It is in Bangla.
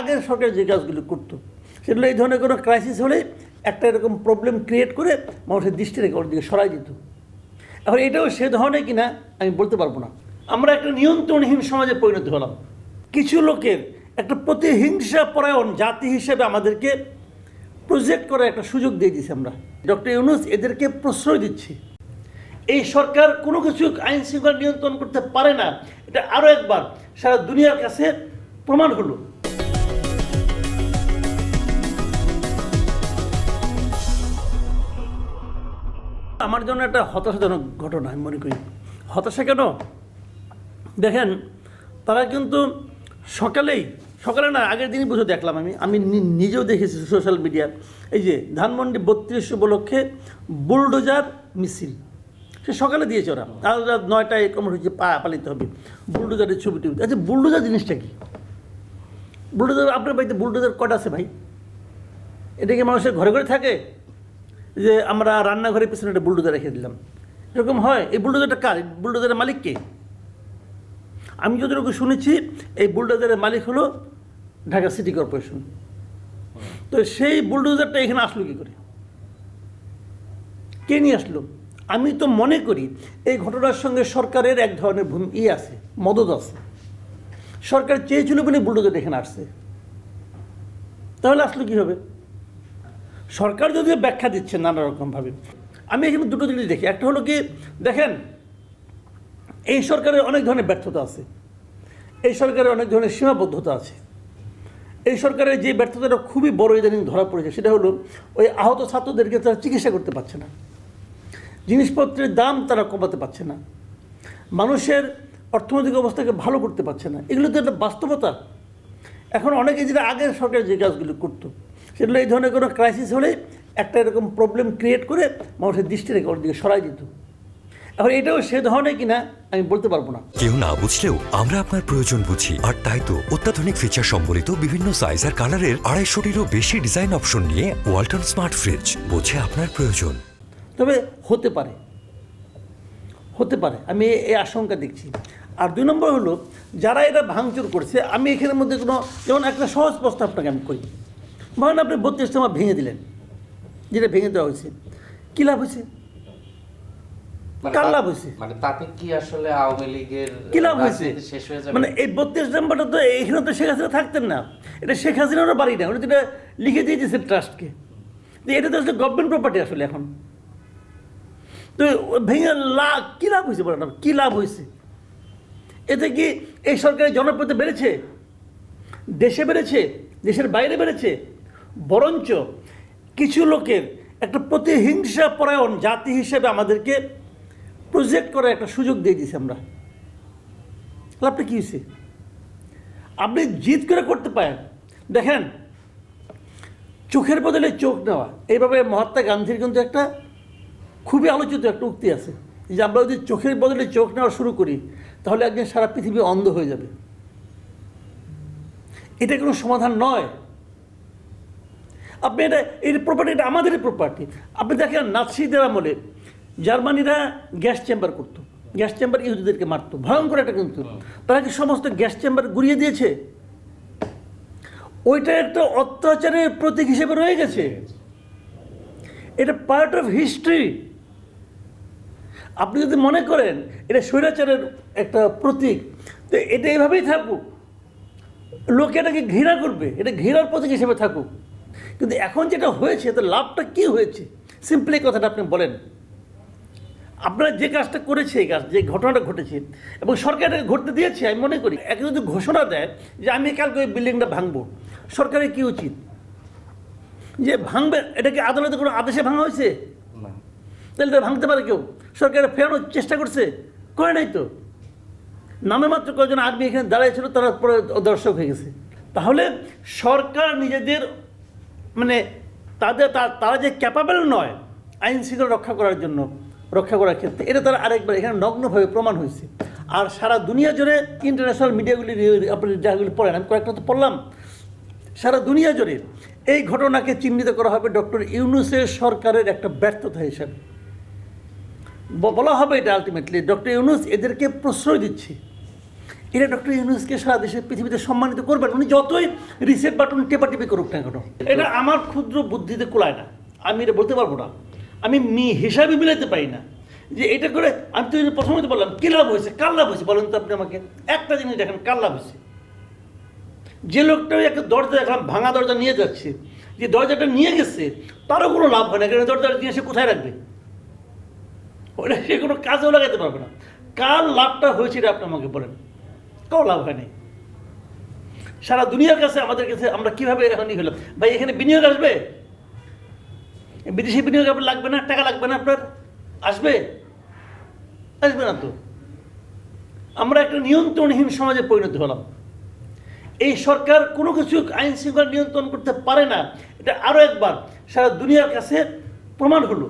আগের সরকার যে কাজগুলো করতো, সেগুলো এই ধরনের কোনো ক্রাইসিস হলে একটা এরকম প্রবলেম ক্রিয়েট করে মানুষের দৃষ্টি রেখে ওর দিকে সরাই দিত। এখন এটাও সে ধরনের কিনা আমি বলতে পারব না। আমরা একটা নিয়ন্ত্রণহীন সমাজে পরিণত হলাম। কিছু লোকের একটা প্রতিহিংসা পরায়ণ জাতি হিসেবে আমাদেরকে প্রজেক্ট করার একটা সুযোগ দিয়ে দিয়েছি আমরা। ডক্টর ইউনুস এদেরকে প্রশ্রয় দিচ্ছি। এই সরকার কোনো কিছু আইন শৃঙ্খলা নিয়ন্ত্রণ করতে পারে না। এটা আরও একবার সারা দুনিয়ার কাছে প্রমাণ হলো। আমার জন্য একটা হতাশাজনক ঘটনা, আমি মনে করি। হতাশা কেন? দেখেন, তারা কিন্তু সকালেই, সকালে না, আগের দিনই বুঝে দেখলাম আমি। আমি নিজেও দেখেছি সোশ্যাল মিডিয়া। এই যে, ধানমন্ডি বত্রিশ উপলক্ষে বুলডোজার মিছিল। সে সকালে দিয়েছে ওরা। আর রাত নয়টায় পা, পালিত হবে। বুলডোজারের ছবি টবি আচ্ছা বুলডোজার জিনিসটা কি? বুলডোজার, আপনার বাড়িতে বুলডোজার কটা আছে ভাই? এটা কি মানুষের ঘরে ঘরে থাকে? যে আমরা রান্নাঘরের পিছনে একটা বুলডোজার রেখে দিলাম। এরকম হয়, এই বুলডোজারটা কার? বুলডোজারের মালিক কে? আমি যতটুকু শুনেছি, এই বুলডোজারের মালিক হলো ঢাকা সিটি কর্পোরেশন। তো সেই বুলডোজারটা এখানে আসলো কী করে? কে নিয়ে আসলো? আমি তো মনে করি, এই ঘটনার সঙ্গে সরকারের এক ধরনের ভূমি ই আছে, মদত আছে। সরকার চেয়েছিল বলে বুলডোজার এখানে আসছে। তাহলে আসলো কী হবে সরকার যদিও ব্যাখ্যা দিচ্ছে নানা রকমভাবে। আমি এখানে দুটো জিনিস দেখি। একটা হলো কি, দেখেন, এই সরকারের অনেক ধরনের ব্যর্থতা আছে। এই সরকারের অনেক ধরনের সীমাবদ্ধতা আছে। এই সরকারের যে ব্যর্থতাটা খুবই বড় ইদানিং ধরা পড়েছে, সেটা হলো ওই আহত ছাত্রদেরকে তারা চিকিৎসা করতে পারছে না। জিনিসপত্রের দাম তারা কমাতে পারছে না। মানুষের অর্থনৈতিক অবস্থাকে ভালো করতে পারছে না। এগুলো তো একটা বাস্তবতা। এখন অনেকে যেটা আগের সরকার যে কাজগুলো করতো সেগুলো এই ধরনের কোনো ক্রাইসিস হলে একটা এরকম প্রবলেম ক্রিয়েট করে মানুষের দৃষ্টি রেখে ওর দিকে সরাই দিত। এখন এটাও সে ধরনের কিনা আমি বলতে পারব না। কেউ না বুঝলেও আমরা আপনার প্রয়োজন বুঝি। আর তাই তো অত্যাধুনিক ফিচার সম্বলিত বিভিন্ন সাইজ আর কালারের আড়াইশোটিরও বেশি ডিজাইন অপশন নিয়ে ওয়ালটন স্মার্ট ফ্রিজ বোঝে আপনার প্রয়োজন। তবে হতে পারে। হতে পারে। আমি এই আশঙ্কা দেখছি। আর দুই নম্বর হলো যারা এটা ভাঙচুর করছে আমি এখানের মধ্যে কোনো যেমন একটা সহজ প্রস্তাব আপনাকে আমি করি। ধরেন আপনি বত্রিশটা আমার ভেঙে দিলেন। যেটা ভেঙে দেওয়া হয়েছে। কী লাভ হয়েছে? কার লাভ হয়েছে? মানে তাতে কি আসলে আওয়ামী লীগের কী লাভ হয়েছে? শেষ হয়ে যাবে? মানে এই বত্রিশ নাম্বারটা তো এখানে তো শেখ হাসিনা থাকতেন না। এটা শেখ হাসিনারও বাড়ি না ওটা তো লিখে দিয়ে দিয়েছে ট্রাস্টকে। এটা তো আসলে গভর্নমেন্ট প্রপার্টি আসলে এখন। তো ভেঙে লাভ কী লাভ হয়েছে বলেন আপনি? কী লাভ হয়েছে? এতে কি এই সরকারের জনপ্রিয়তা বেড়েছে? দেশে বেড়েছে? দেশের বাইরে বেড়েছে? বরঞ্চ কিছু লোকের একটা প্রতিহিংসা পরায়ণ জাতি হিসেবে আমাদেরকে প্রজেক্ট করার একটা সুযোগ দিয়ে দিয়েছি আমরা। লাভটা কী হয়েছে? আপনি জিদ করে করতে পারেন। দেখেন, চোখের বদলে চোখ নেওয়া, এইভাবে মহাত্মা গান্ধীর কিন্তু একটা খুবই আলোচিত একটা উক্তি আছে যে আমরা যদি চোখের বদলে চোখ নেওয়া শুরু করি, তাহলে একদিন সারা পৃথিবী অন্ধ হয়ে যাবে। এটা কোনো সমাধান নয়। আপনি এটা, এই প্রপার্টি এটা আমাদেরই প্রপার্টি আপনি দেখেন নাৎসিদের আমলে জার্মানিরা গ্যাস চেম্বার করতো। গ্যাস চেম্বার ইহুদিদেরকে মারতো। ভয়ঙ্কর একটা কিন্তু। তারা কি সমস্ত গ্যাস চেম্বার গুড়িয়ে দিয়েছে? ওইটা একটা অত্যাচারের প্রতীক হিসেবে রয়ে গেছে। এটা পার্ট অফ হিস্ট্রি আপনি যদি মনে করেন, এটা স্বৈরাচারের একটা প্রতীক, তো এটা এইভাবেই থাকুক। লোকে এটাকে ঘৃণা করবে। এটা ঘৃণার প্রতীক হিসেবে থাকুক। কিন্তু এখন যেটা হয়েছে তো লাভটা কি হয়েছে? সিম্পলি কথাটা আপনি বলেন। আপনারা যে কাজটা করেছে এই কাজ যে ঘটনাটা ঘটেছে এবং সরকার ঘটতে দিয়েছে আমি মনে করি একে যদি ঘোষণা দেয় যে আমি কালকে ওই বিল্ডিংটা ভাঙবো সরকারের কি উচিত? যে ভাঙবে এটা কি আদালতে কোনো আদেশে ভাঙা হয়েছে? না। তাহলে এটা ভাঙতে পারে কেউ। সরকার ফেরানোর চেষ্টা করছে করে নাই তো। নামে মাত্র কয়েকজন আর্মি এখানে দাঁড়িয়েছিল তারা পরে দর্শক হয়ে গেছে। তাহলে সরকার নিজেদের মানে তাদের তারা যে ক্যাপাবেল নয়, আইন শৃঙ্খলা রক্ষা করার জন্য, রক্ষা করার ক্ষেত্রে, এটা তারা আরেকবার এখানে নগ্নভাবে প্রমাণ হয়েছে। আর সারা দুনিয়া জুড়ে ইন্টারন্যাশনাল মিডিয়াগুলি আপনি যাগুলি পড়েন, আমি কয়েকটা তো পড়লাম। সারা দুনিয়া জুড়ে এই ঘটনাকে চিহ্নিত করা হবে ডক্টর ইউনুসের সরকারের একটা ব্যর্থতা হিসাবে। বলা হবে এটা আলটিমেটলি ডক্টর ইউনুস এদেরকে প্রশ্রয় দিচ্ছে। এটা ডক্টর ইউনুসকে সারা দেশে, পৃথিবীতে সম্মানিত করবেন উনি যতই রিসেট বাটন টেপাটিপি করুক না কেন, এটা আমার ক্ষুদ্র বুদ্ধিতে কোলায় না। আমি এটা বলতে পারব না। আমি মি হিসাবে মিলাতে পারি না। যে এটা করে আমি তো প্রথমে বললাম, কী লাভ হয়েছে? কার লাভ হয়েছে? বলেন তো আপনি আমাকে। একটা জিনিস দেখেন, কার লাভ হয়েছে? যে লোকটা একটা দরজা দেখলাম, ভাঙা দরজা নিয়ে যাচ্ছে। যে দরজাটা নিয়ে গেছে, তারও কোনো লাভ হয় না। কারণ দরজাটা নিয়ে সে কোথায় রাখবে? ওটা সে কোনো কাজেও লাগাতে পারবে না। কার লাভটা হয়েছে এটা আপনি আমাকে বলেন। কারও লাভ হয়নি সারা দুনিয়ার কাছে, আমাদের কাছে আমরা কীভাবে এখন ই হলাম ভাই, এখানে বিনিয়োগ আসবে? বিদেশি বিনিয়োগ আপনার লাগবে না? টাকা লাগবে না আপনার? আসবে? আসবে না তো। আমরা একটা নিয়ন্ত্রণহীন সমাজে পরিণত হলাম। এই সরকার কোনো কিছু আইন শৃঙ্খলা নিয়ন্ত্রণ করতে পারে না। এটা আরও একবার সারা দুনিয়ার কাছে প্রমাণ হলো।